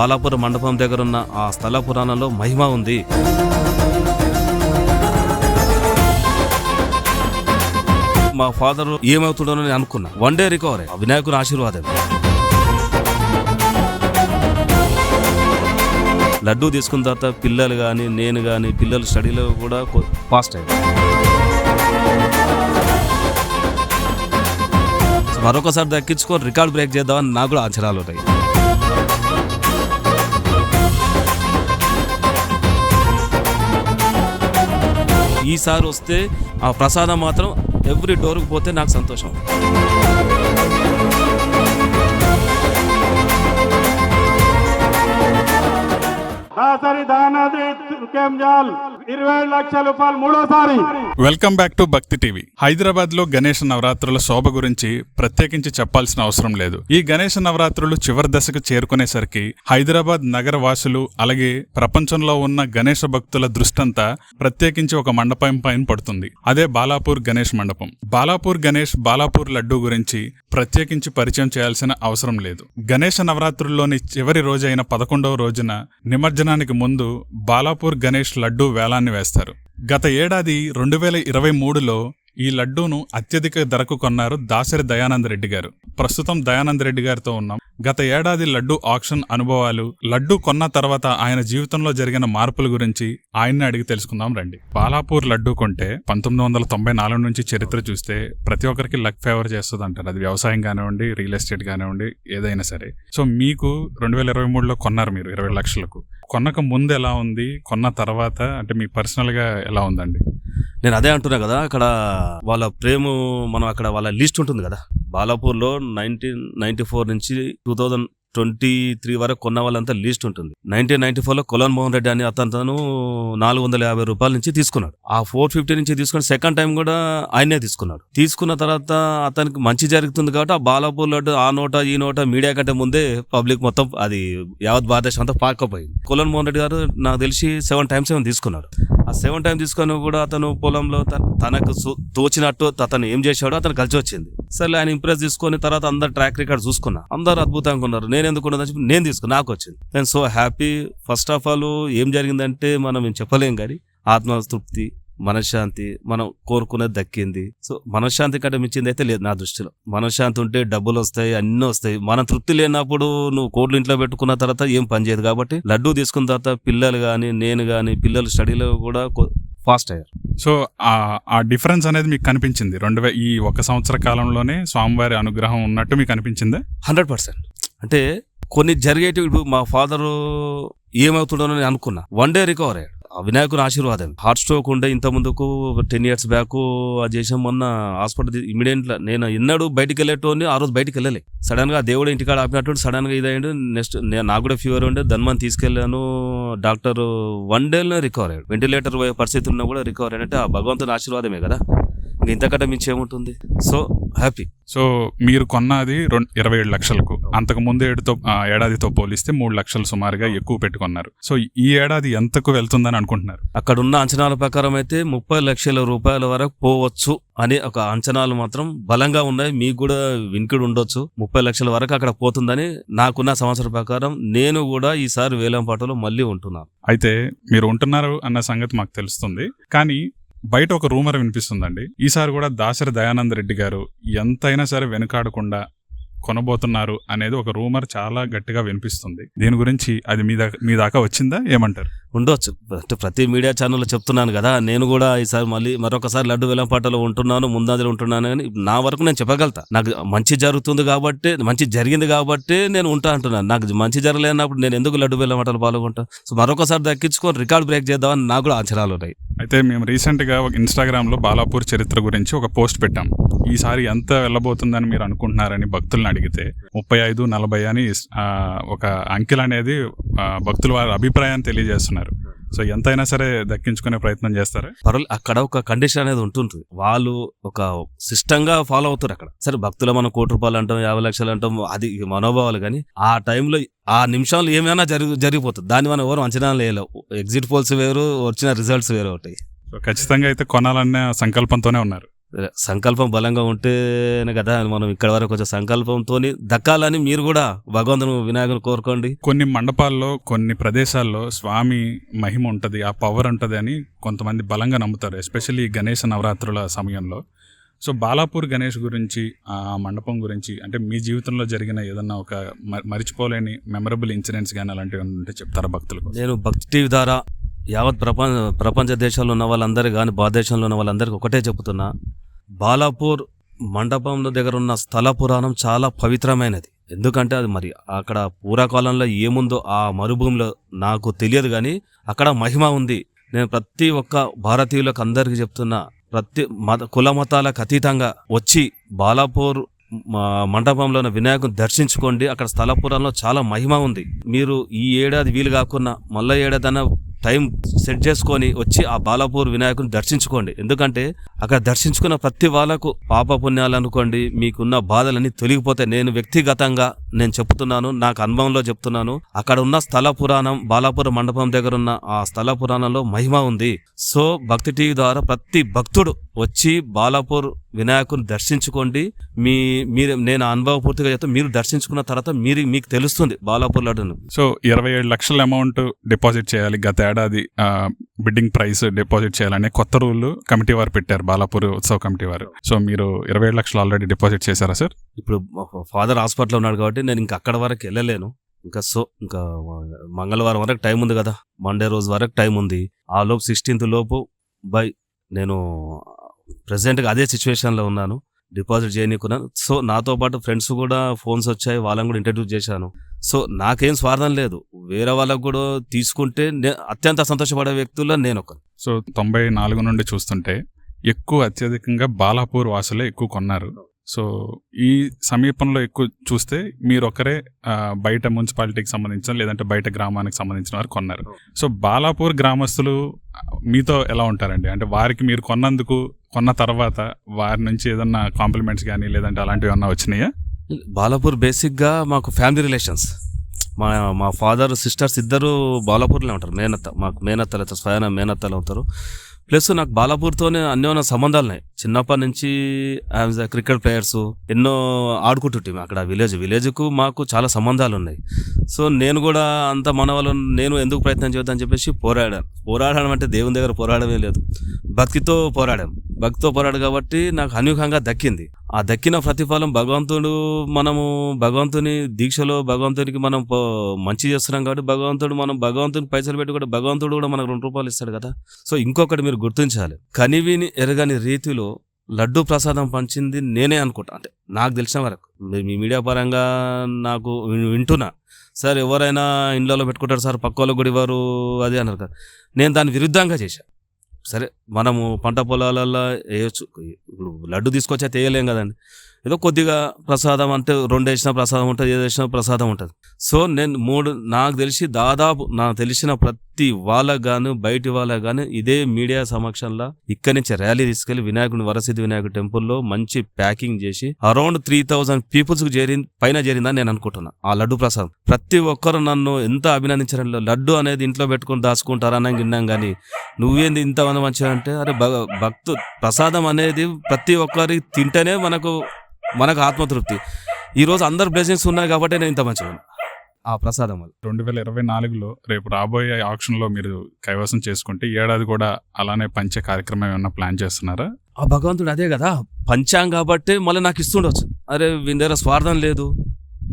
బాలాపుర మండపం దగ్గర ఉన్న ఆ స్థల పురాణంలో మహిమ ఉంది. మా ఫాదర్ ఏమవుతుండో నేను అనుకున్నా. వన్ డే రికవరీ వినాయకుని ఆశీర్వాదం. లడ్డూ తీసుకున్న తర్వాత పిల్లలు కానీ నేను కానీ పిల్లలు స్టడీలో కూడా ఫాస్ట్ అయ్యాను మరొకసారి దక్కించుకొని రికార్డ్ బ్రేక్ చేద్దామని నాకు కూడా ఆచరాలు ఉంటాయి. ఈసారి వస్తే ఆ ప్రసాదం మాత్రం ఎవ్రీ డోర్కి పోతే నాకు సంతోషం. దాసరి దానది ఇరవై లక్షల రూపాయలు మూడోసారి. Welcome back to Bhakti TV. హైదరాబాద్లో గణేష నవరాత్రుల శోభ గురించి ప్రత్యేకించి చెప్పాల్సిన అవసరం లేదు. ఈ గణేష నవరాత్రులు చివరి దశకు చేరుకునేసరికి హైదరాబాద్ నగర వాసులు అలాగే ప్రపంచంలో ఉన్న గణేష భక్తుల దృష్టంతా ప్రత్యేకించి ఒక మండపం పైన పడుతుంది. అదే బాలాపూర్ గణేష్ మండపం. బాలాపూర్ గణేష్ బాలాపూర్ లడ్డు గురించి ప్రత్యేకించి పరిచయం చేయాల్సిన అవసరం లేదు. గణేష నవరాత్రుల్లోని చివరి రోజైన పదకొండవ రోజున నిమజ్జనానికి ముందు బాలాపూర్ గణేష్ లడ్డు వేలాన్ని వేస్తారు. గత ఏడాది రెండు వేల ఇరవై మూడులో ఈ లడ్డూను అత్యధిక ధరకు కొన్నారు దాసరి దయానంద రెడ్డి గారు. ప్రస్తుతం దయానంద రెడ్డి గారితో ఉన్నాం. గత ఏడాది లడ్డు ఆక్షన్ అనుభవాలు లడ్డు కొన్న తర్వాత ఆయన జీవితంలో జరిగిన మార్పుల గురించి ఆయన్ని అడిగి తెలుసుకుందాం రండి. బాలాపూర్ లడ్డు కొంటే పంతొమ్మిది వందల తొంభై నాలుగు నుంచి చరిత్ర చూస్తే ప్రతి ఒక్కరికి లక్ ఫేవర్ చేస్తుంది అంటారు అది వ్యవసాయం కానివ్వండి రియల్ ఎస్టేట్ కానివ్వండి ఏదైనా సరే. సో మీకు రెండు వేల ఇరవై మూడులో కొన్నారు మీరు ఇరవై లక్షలకు. కొన్నక ముందు ఎలా ఉంది? కొన్న తర్వాత అంటే మీ పర్సనల్గా ఎలా ఉందండి? నేను అదే అంటున్నా కదా అక్కడ వాళ్ళ ప్రేమ మనం అక్కడ వాళ్ళ లిస్ట్ ఉంటుంది కదా. బాలాపూర్లో నైన్టీన్ నైన్టీ ఫోర్ నుంచి టూ థౌజండ్ ట్వంటీ త్రీ వరకు కొన్న వాళ్ళంతా లిస్ట్ ఉంటుంది. నైన్టీన్ నైన్టీ ఫోర్లో కొలన్ మోహన్ రెడ్డి అని అతను నాలుగు వందల యాభై రూపాయల నుంచి తీసుకున్నాడు. ఆ ఫోర్ ఫిఫ్టీ నుంచి తీసుకుని సెకండ్ టైం కూడా ఆయనే తీసుకున్నాడు. తీసుకున్న తర్వాత అతనికి మంచి జరుగుతుంది కాబట్టి ఆ బాలాపూర్ లడ్డు ఆ నోట ఈ నోట మీడియా కంటే ముందే పబ్లిక్ మొత్తం అది యావత్ భారతదేశం అంతా పాకపోయింది కొలన్ మోహన్ రెడ్డి గారు నాకు తెలిసి సెవెన్ టైమ్స్ ఏమో తీసుకున్నాడు. ఆ సెవెన్ టైం తీసుకొని కూడా అతను పొలంలో తనకు తోచినట్టు అతను ఏం చేశాడో అతను కలిసి వచ్చింది. సరే ఆయన ఇంప్రెస్ తీసుకొని తర్వాత అందరు ట్రాక్ రికార్డ్ చూసుకున్నా. అందరు అద్భుతంగా ఉన్నారు. నేను ఎందుకు చెప్పి నేను తీసుకున్నా. నాకు వచ్చింది. నేను so happy first of all ఏం జరిగిందంటే మనం చెప్పలేం కానీ ఆత్మతృప్తి మనశ్శాంతి మనం కోరుకునేది దక్కింది. సో మనశ్శాంతి కంటే మించింది అయితే లేదు నా దృష్టిలో. మనశ్శాంతి ఉంటే డబ్బులు వస్తాయి అన్నీ వస్తాయి మన తృప్తి లేనప్పుడు నువ్వు కోట్లు ఇంట్లో పెట్టుకున్న తర్వాత ఏం పని చేయదు కాబట్టి లడ్డూ తీసుకున్న తర్వాత పిల్లలు కానీ నేను కానీ పిల్లలు స్టడీలో కూడా ఫాస్ట్ అయ్యారు. సో ఆ ఆ డిఫరెన్స్ అనేది మీకు కనిపించింది? రెండు ఈ ఒక సంవత్సర కాలంలోనే స్వామివారి అనుగ్రహం ఉన్నట్టు మీకు అనిపించిందా? Hundred percent. అంటే కొన్ని జరిగేటివి ఇప్పుడు మా ఫాదర్ ఏమవుతుండో అని అనుకున్నా. వన్ డే రికవర్ అయ్యాడు. వినాయకుని ఆశీర్వాదం. హార్ట్ స్ట్రోక్ ఉండే ఇంత ముందుకు టెన్ ఇయర్స్ బ్యాక్ అది చేసాం మొన్న హాస్పిటల్ ఇమీడియట్ నేను ఎన్నడూ బయటికి వెళ్ళేటోని ఆ రోజు బయటికి వెళ్ళలే సడన్గా దేవుడు ఇంటికాడ ఆపినట్టు సడన్గా ఇదయ్యండి నెక్స్ట్ నాకు కూడా ఫీవర్ ఉండే. ధన్మని తీసుకెళ్ళాను. డాక్టర్ వన్ డేలోనే రికవర్ అయ్యాడు. వెంటిలేటర్ పోయే పరిస్థితి ఉన్నా కూడా రికవర్ అయినట్టు. ఆ భగవంతుని ఆశీర్వాదమే కదా. ఇంతకంటే మించి ఏముంటుంది? సో హ్యాపీ సో మీరు కొన్నది రెండు ఇరవై ఏడు లక్షలకు. అంతకు ముందు ఏడుతో ఏడాదితో పోలిస్తే మూడు లక్షలు సుమారుగా ఎక్కువ పెట్టుకున్నారు. సో ఈ ఏడాది ఎంతకు వెళ్తుందని అనుకుంటున్నారు? అక్కడ ఉన్న అంచనాల ప్రకారం అయితే ముప్పై లక్షల రూపాయల వరకు పోవచ్చు అని ఒక అంచనాలు మాత్రం బలంగా ఉన్నాయి. మీకు కూడా వినికిడి ఉండొచ్చు. ముప్పై లక్షల వరకు అక్కడ పోతుందని నాకున్న సంవత్సరం ప్రకారం నేను కూడా ఈసారి వేలంపాటలో మళ్ళీ ఉంటున్నాను. అయితే మీరు ఉంటున్నారు అన్న సంగతి మాకు తెలుస్తుంది. కానీ బయట ఒక రూమర్ వినిపిస్తుందండి. ఈసారి కూడా దాసరి దయానంద రెడ్డి గారు ఎంతైనా సరే వెనుకాడకుండా కొనబోతున్నారు అనేది ఒక రూమర్ చాలా గట్టిగా వినిపిస్తుంది. దీని గురించి అది మీ దాకా మీ దాకా వచ్చిందా? ఏమంటారు? ఉండొచ్చు. అంటే ప్రతి మీడియా ఛానల్లో చెప్తున్నాను కదా నేను కూడా ఈసారి మళ్ళీ మరొకసారి లడ్డు వెలంపాటలో ఉంటున్నాను ముందాజలు ఉంటున్నాను అని నా వరకు నేను చెప్పగలుగుతా. నాకు మంచి జరుగుతుంది కాబట్టి మంచి జరిగింది కాబట్టి నేను ఉంటా అంటున్నాను. నాకు మంచి జరగలేనప్పుడు నేను ఎందుకు లడ్డు వెలంపాటలు పాల్గొంటా? సో మరొకసారి దక్కించుకొని రికార్డ్ బ్రేక్ చేద్దామని నాకు కూడా అంచనాలు ఉన్నాయి. అయితే మేము రీసెంట్గా ఒక ఇన్స్టాగ్రామ్లో బాలాపూర్ చరిత్ర గురించి ఒక పోస్ట్ పెట్టాం. ఈసారి ఎంత వెళ్ళబోతుందని మీరు అనుకుంటున్నారని భక్తులను అడిగితే ముప్పై ఐదు నలభై అని ఒక అంకెల్ అనేది భక్తుల వారి అభిప్రాయాన్ని తెలియజేస్తున్నారు సో ఎంతైనా సరే దక్కించుకునే ప్రయత్నం చేస్తారా? పర్వాలేదు అక్కడ ఒక కండిషన్ అనేది ఉంటుంటుంది వాళ్ళు ఒక సిస్టమ్గా ఫాలో అవుతారు అక్కడ. సరే భక్తుల మనం కోటి రూపాయలు అంటాం యాభై లక్షలు అంటాం అది మనోభావాలు కానీ ఆ టైంలో ఆ నిమిషంలో ఏమైనా జరిగి జరిగిపోతుంది. దాన్ని మనం ఎవరు అంచనా వేయలేవు. ఎగ్జిట్ పోల్స్ వేరు వచ్చిన రిజల్ట్స్ వేరు సో ఖచ్చితంగా అయితే కొనాలనే సంకల్పంతోనే ఉన్నారు. సంకల్పం బలంగా ఉంటేనే కదా మనం ఇక్కడ వరకు కొంచెం సంకల్పంతో దక్కాలని మీరు కూడా భగవంతుని వినాయకుని కోరుకోండి. కొన్ని మండపాల్లో కొన్ని ప్రదేశాల్లో స్వామి మహిమ ఉంటది ఆ పవర్ ఉంటది అని కొంతమంది బలంగా నమ్ముతారు ఎస్పెషల్లీ గణేష నవరాత్రుల సమయంలో. సో బాలాపూర్ గణేష్ గురించి ఆ మండపం గురించి అంటే మీ జీవితంలో జరిగిన ఏదన్నా ఒక మరిచిపోలేని మెమరబుల్ ఇన్సిడెంట్స్ కానీ అలాంటివి ఉంటే చెప్తారా భక్తులకు నేను భక్తి టీవీ ద్వారా యావత్ ప్రపంచ ప్రపంచ దేశాల్లో ఉన్న వాళ్ళందరికీ కానీ భారతదేశంలో ఉన్న వాళ్ళందరికీ ఒకటే చెబుతున్నా బాలాపూర్ మండపం దగ్గర ఉన్న స్థల పురాణం చాలా పవిత్రమైనది. ఎందుకంటే అది మరి అక్కడ పూర్వకాలంలో ఏముందో ఆ మరుభూమిలో నాకు తెలియదు కానీ అక్కడ మహిమ ఉంది. నేను ప్రతి ఒక్క భారతీయులకు అందరికీ చెప్తున్నా ప్రతి మత కుల మతాలకు అతీతంగా వచ్చి బాలాపూర్ మండపంలో ఉన్న వినాయకుని దర్శించుకోండి. అక్కడ స్థల పురాణంలో చాలా మహిమ ఉంది. మీరు ఈ ఏడాది వీలు కాకుండా మళ్ళీ ఏడాదన్నా టైం సెట్ చేసుకొని వచ్చి ఆ బాలాపూర్ వినాయకుని దర్శించుకోండి. ఎందుకంటే అక్కడ దర్శించుకున్న ప్రతి వాళ్ళకు పాప పుణ్యాలు అనుకోండి మీకున్న బాధలన్నీ తొలగిపోతే నేను వ్యక్తిగతంగా నేను చెప్తున్నాను నాకు అనుభవంలో చెప్తున్నాను. అక్కడ ఉన్న స్థల పురాణం బాలాపూర్ మండపం దగ్గర ఉన్న ఆ స్థల పురాణంలో మహిమ ఉంది. సో భక్తి టీవీ ద్వారా ప్రతి భక్తుడు వచ్చి బాలాపూర్ వినాయకుని దర్శించుకోండి. మీ మీరు నేను అనుభవపూర్తిగా చెప్తే మీరు దర్శించుకున్న తర్వాత మీరు మీకు తెలుస్తుంది బాలాపూర్ లడ్డును. సో ఇరవై ఏడు లక్షల అమౌంట్ డిపాజిట్ చేయాలి. గత ఏడాది బిడ్డింగ్ ప్రైస్ డిపాజిట్ చేయాలనే కొత్త రూల్ కమిటీ వారు పెట్టారు బాలాపూర్ ఉత్సవ కమిటీ వారు. సో మీరు ఇరవై ఏడు లక్షలు ఆల్రెడీ డిపాజిట్ చేశారా సార్? ఇప్పుడు ఫాదర్ హాస్పిటల్లో ఉన్నాడు కాబట్టి నేను ఇంకా అక్కడ వరకు వెళ్ళలేను. ఇంకా సో ఇంకా మంగళవారం వరకు టైం ఉంది కదా. మండే రోజు వరకు టైం ఉంది. ఆ లోపు సిక్స్టీన్త్ లోపు బై నేను ప్రెసెంట్గా అదే సిచ్యువేషన్లో ఉన్నాను. డిపాజిట్ చేయనీకున్నాను. సో నాతో పాటు ఫ్రెండ్స్ కూడా ఫోన్స్ వచ్చాయి. వాళ్ళని కూడా ఇంట్రడ్యూస్ చేశాను. సో నాకేం స్వార్థం లేదు. వేరే వాళ్ళకు కూడా తీసుకుంటే అత్యంత సంతోషపడే వ్యక్తుల్లో నేను ఒక సో తొంభై నాలుగు నుండి చూస్తుంటే ఎక్కువ అత్యధికంగా బాలాపూర్ వాసులే ఎక్కువ కొన్నారు. సో ఈ సమీపంలో ఎక్కువ చూస్తే మీరు ఒకరే బయట మున్సిపాలిటీకి సంబంధించిన లేదంటే బయట గ్రామానికి సంబంధించిన వారు కొన్నారు. సో బాలాపూర్ గ్రామస్తులు మీతో ఎలా ఉంటారండి? అంటే వారికి మీరు కొన్నందుకు కొన్న తర్వాత వారి నుంచి ఏదన్నా కాంప్లిమెంట్స్ కానీ లేదంటే అలాంటివి ఏమన్నా వచ్చినాయా? బాలాపూర్ బేసిక్గా మాకు ఫ్యామిలీ రిలేషన్స్. మా మా ఫాదర్ సిస్టర్స్ ఇద్దరు బాలాపూర్లో ఉంటారు. మేనత్త మాకు మేనత్తలు అవుతారు స్వయాన మేనత్తలు అవుతారు. ప్లస్ నాకు బాలాపూర్తోనే అన్యోన్య సంబంధాలు ఉన్నాయి. చిన్నప్పటి నుంచి యాజ్ క్రికెట్ ప్లేయర్స్ ఎన్నో ఆడుకుంటుంటే అక్కడ విలేజ్ విలేజ్కు మాకు చాలా సంబంధాలు ఉన్నాయి. సో నేను కూడా అంత మన వాళ్ళు నేను ఎందుకు ప్రయత్నం చేద్దామని చెప్పేసి పోరాడాను. పోరాడడం అంటే దేవుని దగ్గర పోరాడమే లేదు. భక్తితో పోరాడాం. భక్తితో పోరాడు కాబట్టి నాకు అనూహ్యంగా దక్కింది. ఆ దక్కిన ప్రతిఫలం భగవంతుడు మనము భగవంతుని దీక్షలో భగవంతునికి మనం పో- మంచి చేస్తున్నాం కాబట్టి భగవంతుడు మనం భగవంతుని పైసలు పెట్టి కూడా భగవంతుడు కూడా మనకు రెండు రూపాయలు ఇస్తాడు కదా. సో ఇంకొకటి మీరు గుర్తించాలి. కనివిని ఎరగని రీతిలో లడ్డు ప్రసాదం పంచింది నేనే అనుకుంటా. అంటే నాకు తెలిసిన వరకు. మీ- మీడియా పరంగా నాకు వింటున్నా. సార్ ఎవరైనా ఇండ్లలో పెట్టుకుంటారు సార్ పక్క వాళ్ళకు కూడా ఇవ్వరు అది అన్నారు కదా. నేను దాని విరుద్ధంగా చేశాను సరే మనము పంట పొలాలలో వేయచ్చు. ఇప్పుడు లడ్డు తీసుకొచ్చా తేయలేం కదండి. ఏదో కొద్దిగా ప్రసాదం అంటే రెండు వేసిన ప్రసాదం ఉంటుంది ఏది వేసిన ప్రసాదం ఉంటుంది. సో నేను మూడు నాకు తెలిసి దాదాపు నాకు తెలిసిన ప్రతి వాళ్ళకు గాను బయటి వాళ్ళకు గాను ఇదే మీడియా సమక్షంలో ఇక్కడి నుంచి ర్యాలీ తీసుకెళ్ళి వినాయకుని వరసిద్ధి వినాయకుడు టెంపుల్లో మంచి ప్యాకింగ్ చేసి అరౌండ్ త్రీ థౌజండ్ పీపుల్స్కు చేరి పైన చేరిందని నేను అనుకుంటున్నా. ఆ లడ్డు ప్రసాదం. ప్రతి ఒక్కరు నన్ను ఎంత అభినందించారు లడ్డు అనేది ఇంట్లో పెట్టుకుని దాచుకుంటారా అని విన్నాం కానీ నువ్వేంది ఇంతమంది మంచిగా అంటే అరే భగ- భక్తు ప్రసాదం అనేది ప్రతి ఒక్కరి తింటేనే మనకు మనకు ఆత్మతృప్తి. ఈ రోజు అందరు బ్లెస్సింగ్స్ ఉన్నాయి కాబట్టి నేను ఇంత మంచిగా. ఆ ప్రసాదం వల్ల. రెండు వేల ఇరవై నాలుగులో రేపు రాబోయే ఆప్షన్లో మీరు కైవసం చేసుకుంటే ఏడాది కూడా అలానే పంచే కార్యక్రమం ఏమన్నా ప్లాన్ చేస్తున్నారా? ఆ భగవంతుడు అదే కదా. పంచాం కాబట్టి మళ్ళీ నాకు ఇస్తుండొచ్చు. అరే వీని దగ్గర స్వార్థం లేదు.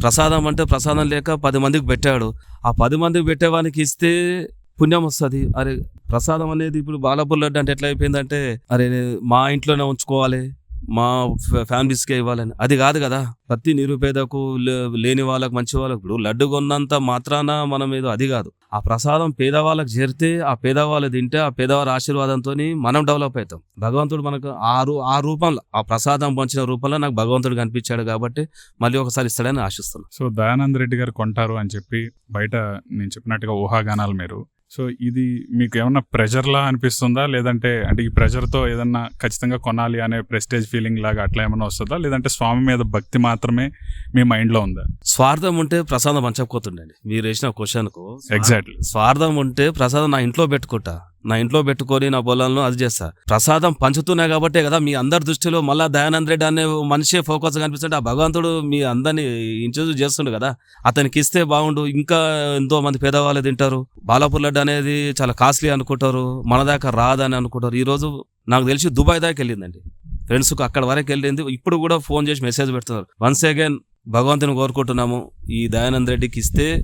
ప్రసాదం అంటే ప్రసాదం లేక పది మందికి పెట్టాడు. ఆ పది మందికి పెట్టేవానికి ఇస్తే పుణ్యం వస్తుంది. అరే ప్రసాదం అనేది ఇప్పుడు బాలాపూర్ లడ్డు అంటే ఎట్లా అయిపోయిందంటే అరే మా ఇంట్లోనే ఉంచుకోవాలి. మా ఫ్యా- ఫ్యామిలీస్కే ఇవ్వాలని. అది కాదు కదా. ప్రతి నిరుపేదకు లే- లేని వాళ్ళకు మంచి వాళ్ళకు ఇప్పుడు లడ్డు కొన్నంత మాత్రాన మనం ఏదో అది కాదు. ఆ ప్రసాదం పేదవాళ్ళకి చేరితే ఆ పేదవాళ్ళు తింటే ఆ పేదవారి ఆశీర్వాదంతో మనం డెవలప్ అవుతాం. భగవంతుడు మనకు ఆ రూ ఆ రూపంలో ఆ ప్రసాదం పంచిన రూపంలో నాకు భగవంతుడు కనిపించాడు కాబట్టి మళ్ళీ ఒకసారి ఇస్తాడని ఆశిస్తున్నాను. సో దయానంద్ రెడ్డి గారు కొంటారు అని చెప్పి బయట నేను చెప్పినట్టుగా ఊహాగానాలు మీరు సో ఇది మీకు ఏమన్నా ప్రెషర్లా అనిపిస్తుందా? లేదంటే అంటే ఈ ప్రెషర్తో ఏదన్నా ఖచ్చితంగా కొనాలి అనే ప్రెస్టేజ్ ఫీలింగ్ లాగా అట్లా ఏమన్నా వస్తుందా? లేదంటే స్వామి మీద భక్తి మాత్రమే మీ మైండ్లో ఉందా? స్వార్థం ఉంటే ప్రసాదం పంచకపోతుండండి మీరు వేసిన క్వశ్చన్కు ఎగ్జాక్ట్లీ స్వార్థం ఉంటే ప్రసాదం నా ఇంట్లో పెట్టుకుంటా. నా ఇంట్లో పెట్టుకొని నా పొలంలో అది చేస్తా. ప్రసాదం పంచుతున్నాయి కాబట్టే కదా మీ అందరి దృష్టిలో మళ్ళా దయానంద్ రెడ్డి అనే మనిషే ఫోకస్ కనిపిస్తుంటే ఆ భగవంతుడు మీ అందరిని ఇంట్రడ్యూస్ చేస్తుండు కదా. అతనికి ఇస్తే బాగుండు ఇంకా ఎంతో మంది పేదవాళ్ళు తింటారు. బాలాపూర్ లడ్డు అనేది చాలా కాస్ట్లీ అనుకుంటారు మన దాకా రాదని అనుకుంటారు. ఈరోజు నాకు తెలిసి దుబాయ్ దాకా వెళ్ళిందండి. ఫ్రెండ్స్కి అక్కడ వరకు వెళ్ళింది. ఇప్పుడు కూడా ఫోన్ చేసి మెసేజ్ పెడుతున్నారు. వన్స్ అగైన్ భగవంతుని కోరుకుంటున్నాము ఈ దయానంద్ రెడ్డికి ఇస్తే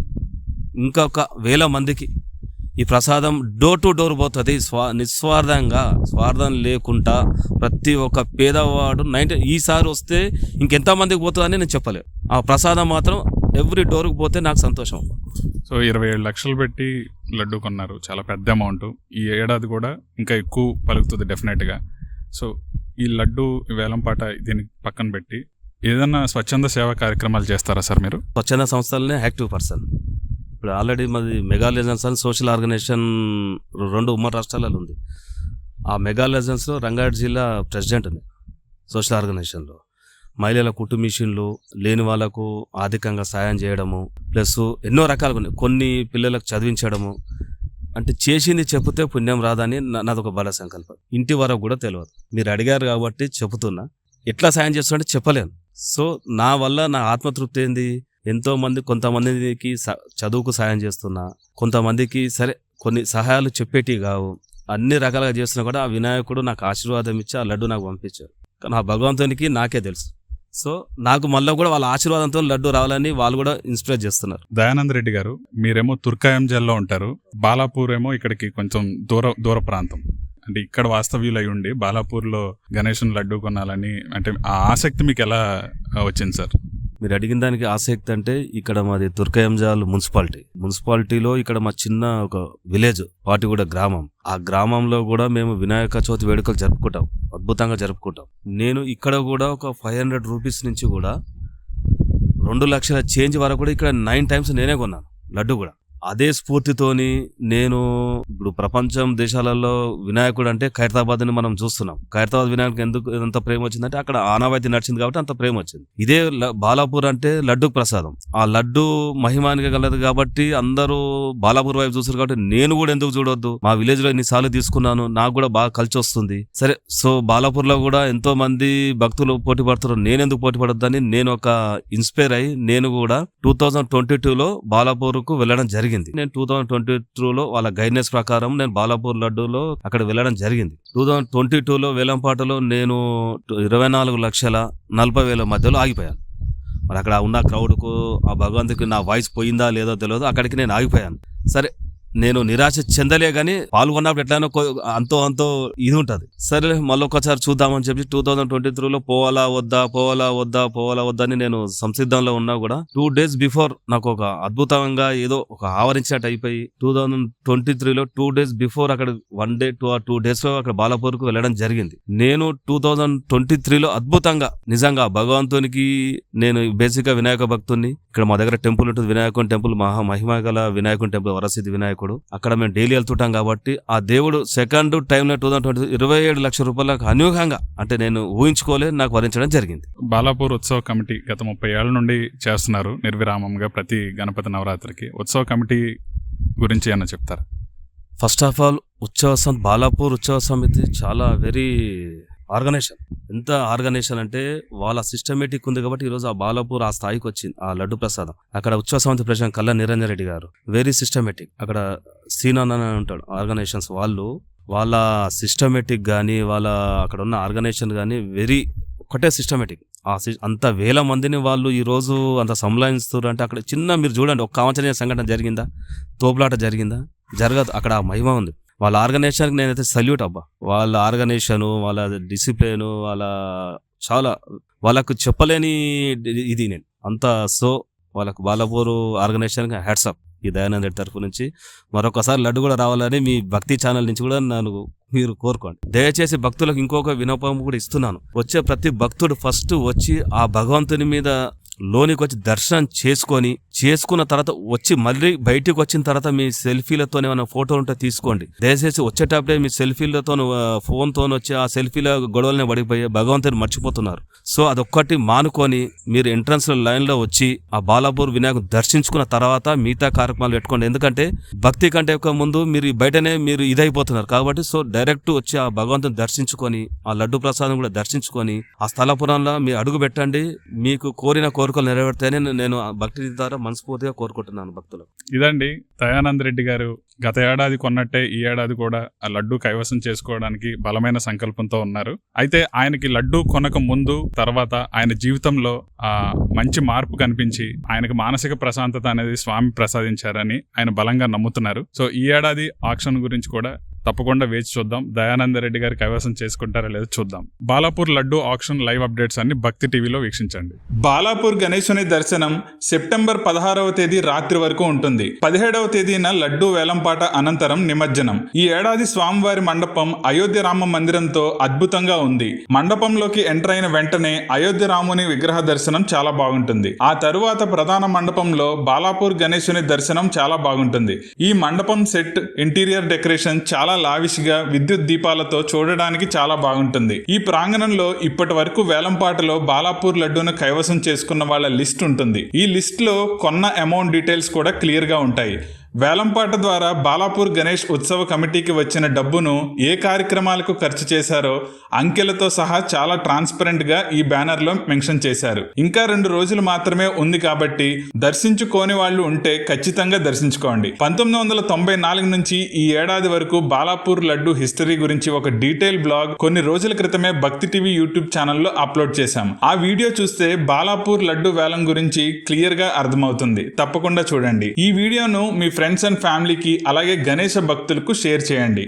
ఇంకొక వేల మందికి ఈ ప్రసాదం డోర్ టు డోర్ పోతుంది. స్వా నిస్వార్థంగా స్వార్థం లేకుండా ప్రతి ఒక్క పేదవాడు నైన్టీ ఈసారి వస్తే ఇంకెంత మందికి పోతుందని నేను చెప్పలేను. ఆ ప్రసాదం మాత్రం ఎవ్రీ డోర్కి పోతే నాకు సంతోషం. సో ఇరవై ఏడు లక్షలు పెట్టి లడ్డు కొన్నారు. చాలా పెద్ద అమౌంట్. ఈ ఏడాది కూడా ఇంకా ఎక్కువ పలుకుతుంది డెఫినెట్గా. సో ఈ లడ్డు వేలంపాట దీనికి పక్కన పెట్టి ఏదైనా స్వచ్ఛంద సేవా కార్యక్రమాలు చేస్తారా సార్ మీరు? స్వచ్ఛంద సంస్థలనే యాక్టివ్ పర్సన్. ఇప్పుడు ఆల్రెడీ మాది మెగా లెజెన్స్ అని సోషల్ ఆర్గనైజేషన్ రెండు ఉమ్మడి రాష్ట్రాలలో ఉంది. ఆ మెగా లెజెన్స్లో రంగారెడ్డి జిల్లా ప్రెసిడెంట్ ఉంది సోషల్ ఆర్గనైజేషన్లో. మహిళల కుట్టు మిషన్లు లేని వాళ్ళకు ఆర్థికంగా సాయం చేయడము ప్లస్ ఎన్నో రకాలుగా ఉన్నాయి. కొన్ని పిల్లలకు చదివించడము అంటే చేసింది చెప్తే పుణ్యం రాదని నాదొక బల సంకల్పం. ఇంటి వరకు కూడా తెలియదు మీరు అడిగారు కాబట్టి చెబుతున్నా. ఎట్లా సాయం చేస్తుంటే చెప్పలేను. సో నా వల్ల నా ఆత్మతృప్తి ఏంది? ఎంతో మంది కొంతమందికి స- చదువుకు సహాయం చేస్తున్నా కొంతమందికి సరే కొన్ని సహాయాలు చెప్పేటివి కావు. అన్ని రకాలుగా చేస్తున్నా కూడా ఆ వినాయకుడు నాకు ఆశీర్వాదం ఇచ్చి ఆ లడ్డు నాకు పంపించారు కానీ ఆ భగవంతునికి నాకే తెలుసు. సో నాకు మళ్ళీ కూడా వాళ్ళ ఆశీర్వాదంతో లడ్డు రావాలని వాళ్ళు కూడా ఇన్స్పైర్ చేస్తున్నారు. దయానంద్ రెడ్డి గారు మీరేమో తుర్కాయం జైల్లో ఉంటారు. బాలాపూర్ ఏమో ఇక్కడికి కొంచెం దూర దూర ప్రాంతం. అంటే ఇక్కడ వాస్తవ్యులు అయి ఉండి బాలాపూర్లో గణేషన్ లడ్డు కొనాలని అంటే ఆ ఆసక్తి మీకు ఎలా వచ్చింది సార్? మీరు అడిగిన దానికి ఆసక్తి అంటే ఇక్కడ మాది తుర్కయంజాల్ మున్సిపాలిటీ. మున్సిపాలిటీలో ఇక్కడ మా చిన్న ఒక విలేజ్ పాటిగూడ గ్రామం. ఆ గ్రామంలో కూడా మేము వినాయక చవితి వేడుకలు జరుపుకుంటాం. అద్భుతంగా జరుపుకుంటాం. నేను ఇక్కడ కూడా ఒక ఫైవ్ హండ్రెడ్ రూపీస్ నుంచి కూడా రెండు లక్షల చేంజ్ వరకు కూడా ఇక్కడ నైన్ టైమ్స్ నేనే కొన్నాను. లడ్డు కూడా. అదే స్ఫూర్తితోని నేను ఇప్పుడు ప్రపంచం దేశాలలో వినాయకుడు అంటే ఖైరతాబాద్ని మనం చూస్తున్నాం. ఖైరతాబాద్ వినాయకుడు ఎందుకు ఎంత ప్రేమ వచ్చిందంటే అక్కడ ఆనవాయితీ నడిచింది కాబట్టి అంత ప్రేమ వచ్చింది ఇదే ల- బాలాపూర్ అంటే లడ్డు ప్రసాదం. ఆ లడ్డు మహిమానికి గలదు కాబట్టి అందరూ బాలాపూర్ వైపు చూస్తారు కాబట్టి నేను కూడా ఎందుకు చూడొద్దు? మా విలేజ్లో ఎన్నిసార్లు తీసుకున్నాను నాకు కూడా బాగా కలిసి వస్తుంది. సరే సో బాలాపూర్లో కూడా ఎంతో మంది భక్తులు పోటీ పడుతున్నారు నేను ఎందుకు పోటీ పడొద్దని నేను ఒక ఇన్స్పైర్ అయ్యి నేను కూడా టూ థౌజండ్ ట్వంటీ టూలో బాలాపూర్కు వెళ్ళడం జరిగింది. నేను టూ థౌజండ్ ట్వంటీ టూలో వాళ్ళ గైడ్నెస్ ప్రకారం నేను బాలాపూర్ లడ్డూలో అక్కడ వెళ్ళడం జరిగింది. టూ థౌజండ్ ట్వంటీ టూలో వేలంపాటలో నేను ఇరవై నాలుగు లక్షల నలభై వేల మధ్యలో ఆగిపోయాను. మరి అక్కడ ఉన్న క్రౌడ్కు ఆ భగవంతుకి నా వాయిస్ పోయిందా లేదో తెలియదు. అక్కడికి నేను ఆగిపోయాను. సరే నేను నిరాశ చెందలే కానీ పాల్గొన్నప్పుడు ఎట్లానో అంతో అంతో ఇది ఉంటుంది. సరే మళ్ళొకసారి చూద్దామని చెప్పి టూ థౌజండ్ ట్వంటీ త్రీలో పోవాలా వద్దా పోవాలా వద్దా పోవాలా వద్దా అని నేను సంసిద్ధంలో ఉన్నా కూడా టూ డేస్ బిఫోర్ నాకు ఒక అద్భుతంగా ఏదో ఒక ఆవరించినట్టు అయిపోయి టూ థౌజండ్ ట్వంటీ త్రీలో టూ డేస్ బిఫోర్ అక్కడ వన్ డే టూ టూ డేస్లో అక్కడ బాలాపూర్కు వెళ్ళడం జరిగింది. నేను టూ థౌజండ్ ట్వంటీ త్రీలో అద్భుతంగా నిజంగా భగవంతునికి నేను బేసిక్గా వినాయక భక్తుని ఇక్కడ మా దగ్గర టెంపుల్ ఉంటుంది వినాయకుని టెంపుల్ మహా మహిమ గల వినాయకుని టెంపుల్ వరసిద్ధి వినాయకుడు అక్కడ మేము డైలీ వెళ్తుంటాం కాబట్టి ఆ దేవుడు సెకండ్ టైంలో టూ థౌసండ్ ట్వంటీ ఇరవై ఏడు లక్షల రూపాయలకు అనుయూహంగా అంటే నేను ఊహించుకోలే నాకు వరించడం జరిగింది. బాలాపూర్ ఉత్సవ కమిటీ గత ముప్పై ఏళ్ళ నుండి చేస్తున్నారు నిర్విరామంగా ప్రతి గణపతి నవరాత్రికి. ఉత్సవ కమిటీ గురించి ఏమన్నా చెప్తారా? ఫస్ట్ ఆఫ్ ఆల్ ఉత్సవ బాలాపూర్ ఉత్సవ సమితి చాలా వెరీ ఆర్గనైజేషన్. ఎంత ఆర్గనైజేషన్ అంటే వాళ్ళ సిస్టమేటిక్ ఉంది కాబట్టి ఈరోజు ఆ బాలాపూర్ ఆ స్థాయికి వచ్చింది ఆ లడ్డు ప్రసాదం. అక్కడ ఉత్సవ సమితి ప్రెసిడెంట్ కల్లా నిరంజన్ రెడ్డి గారు. వెరీ సిస్టమేటిక్ అక్కడ సీనాన్ అని ఉంటాడు ఆర్గనైజేషన్స్ వాళ్ళు. వాళ్ళ సిస్టమేటిక్ కానీ వాళ్ళ అక్కడ ఉన్న ఆర్గనైజేషన్ కానీ వెరీ ఒకటే సిస్టమేటిక్ ఆ అంత వేల మందిని వాళ్ళు ఈరోజు అంత సంలాయిస్తున్నారు అంటే అక్కడ చిన్న మీరు చూడండి ఒక కావంచనీయ సంఘటన జరిగిందా? తోపులాట జరిగిందా? జరగదు. అక్కడ ఆ మహిమ ఉంది. వాళ్ళ ఆర్గనైజేషన్కి నేనైతే సల్యూట్ అబ్బా. వాళ్ళ ఆర్గనైజేషను వాళ్ళ డిసిప్లిన్ వాళ్ళ చాలా వాళ్ళకు చెప్పలేని ఇది- ఇది నేను. అంత సో వాళ్ళకు బాలపూరు ఆర్గనైజేషన్కి హ్యాట్సప్ ఈ దయానంద్ రెడ్డి తరఫు నుంచి మరొకసారి లడ్డు కూడా రావాలని మీ భక్తి ఛానల్ నుంచి కూడా నన్ను మీరు కోరుకోండి. దయచేసి భక్తులకు ఇంకొక వినోపం కూడా ఇస్తున్నాను. వచ్చే ప్రతి భక్తుడు ఫస్ట్ వచ్చి ఆ భగవంతుని మీద లోనికి వచ్చి దర్శనం చేసుకొని చేసుకున్న తర్వాత వచ్చి మళ్ళీ బయటికి వచ్చిన తర్వాత మీ సెల్ఫీలతో ఏమైనా ఫోటోలు ఉంటే తీసుకోండి. దయచేసి వచ్చేటప్పుడే మీ సెల్ఫీలతో ఫోన్తో వచ్చి ఆ సెల్ఫీల గొడవలనే పడిపోయి భగవంతుని మర్చిపోతున్నారు. సో అదొక్కటి మానుకొని మీరు ఎంట్రన్స్ లైన్లో వచ్చి ఆ బాలాపూర్ వినాయకుని దర్శించుకున్న తర్వాత మిగతా కార్యక్రమాలు పెట్టుకోండి. ఎందుకంటే భక్తి కంటే ఒక ముందు మీరు బయటనే మీరు ఇదైపోతున్నారు కాబట్టి సో డైరెక్ట్ వచ్చి ఆ భగవంతుని దర్శించుకొని ఆ లడ్డు ప్రసాదం కూడా దర్శించుకొని ఆ స్థలపురంలో మీరు అడుగు పెట్టండి. మీకు కోరిన కోరికలు నెరవేర్తాయని నేను ఆ భక్తి ద్వారా మనస్ఫూర్తిగా కోరుకుంటున్నాను భక్తులు ఇదండి దయానంద్ రెడ్డి గారు. గత ఏడాది కొన్నట్టే ఈ ఏడాది కూడా ఆ లడ్డు కైవసం చేసుకోవడానికి బలమైన సంకల్పంతో ఉన్నారు. అయితే ఆయనకి లడ్డు కొనక ముందు తర్వాత ఆయన జీవితంలో ఆ మంచి మార్పు కనిపించి ఆయనకు మానసిక ప్రశాంతత అనేది స్వామి ప్రసాదించారని ఆయన బలంగా నమ్ముతున్నారు. సో ఈ ఏడాది ఆక్షన్ గురించి కూడా తప్పకుండా వేచి చూద్దాం. దయానంద రెడ్డి గారి కైవసం చేసుకుంటారా లేదో చూద్దాం. Balapur laddu auction live updates అన్ని భక్తి టీవీలో వీక్షించండి. బాలాపూర్ గణేశుని దర్శనం సెప్టెంబర్ పదహారవ తేదీ రాత్రి వరకు ఉంటుంది. పదిహేడవ తేదీన లడ్డు వేలంపాట అనంతరం నిమజ్జనం. ఈ ఏడాది స్వామివారి మండపం అయోధ్య రామ మందిరంతో అద్భుతంగా ఉంది. మండపంలోకి ఎంటర్ అయిన వెంటనే అయోధ్య రాముని విగ్రహ దర్శనం చాలా బాగుంటుంది. ఆ తరువాత ప్రధాన మండపంలో బాలాపూర్ గణేశుని దర్శనం చాలా బాగుంటుంది. ఈ మండపం సెట్ ఇంటీరియర్ డెకరేషన్ చాలా లావిష్గా విద్యుత్ దీపాలతో చూడడానికి చాలా బాగుంటుంది. ఈ ప్రాంగణంలో ఇప్పటి వరకు వేలంపాటలో బాలాపూర్ లడ్డూను కైవసం చేసుకున్న వాళ్ళ లిస్ట్ ఉంటుంది. ఈ లిస్ట్లో కొన్న అమౌంట్ డీటెయిల్స్ కూడా క్లియర్గా ఉంటాయి. వేలంపాట ద్వారా బాలాపూర్ గణేష్ ఉత్సవ కమిటీకి వచ్చిన డబ్బును ఏ కార్యక్రమాలకు ఖర్చు చేశారో అంకెలతో సహా చాలా ట్రాన్స్పరెంట్గా ఈ బ్యానర్లో మెన్షన్ చేశారు. ఇంకా రెండు రోజులు మాత్రమే ఉంది కాబట్టి దర్శించుకోని వాళ్ళు ఉంటే ఖచ్చితంగా దర్శించుకోండి. పంతొమ్మిది వందల తొంభై నాలుగు నుంచి ఈ ఏడాది వరకు బాలాపూర్ లడ్డు హిస్టరీ గురించి ఒక డీటెయిల్ బ్లాగ్ కొన్ని రోజుల క్రితమే భక్తి టీవీ యూట్యూబ్ ఛానల్లో అప్లోడ్ చేశాం. ఆ వీడియో చూస్తే బాలాపూర్ లడ్డు వేలం గురించి క్లియర్గా అర్థమవుతుంది. తప్పకుండా చూడండి. ఈ వీడియోను మీ ఫ్రెండ్స్ అండ్ ఫ్యామిలీకి అలాగే గణేష భక్తులకు షేర్ చేయండి.